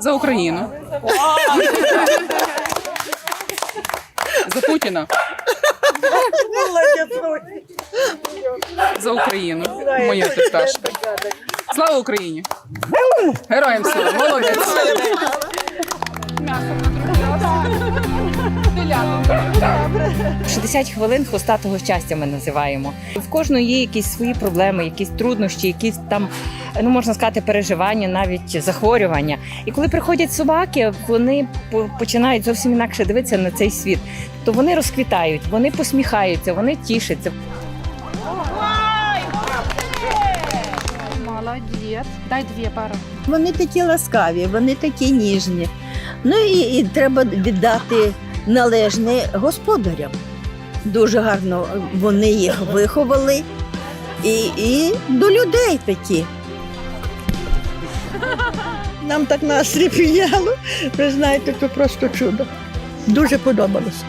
За Україну. За Путіна. За Україну. Моя ти пташка. Слава Україні! Героям слава! Молодець! 60 хвилин хвостатого щастя ми називаємо. В кожної є якісь свої проблеми, якісь труднощі, якісь там, ну можна сказати, переживання, навіть захворювання. І коли приходять собаки, вони починають зовсім інакше дивитися на цей світ. То вони розквітають, вони посміхаються, вони тішаться. Молодец. Дай две пары. Вони такі ласкаві, вони такі ніжні. Ну і, і треба віддати належне господарям. Дуже гарно вони їх виховали і, і до людей такі. Нам так настрій підняло. Ви знаєте, це просто чудо. Дуже подобалося.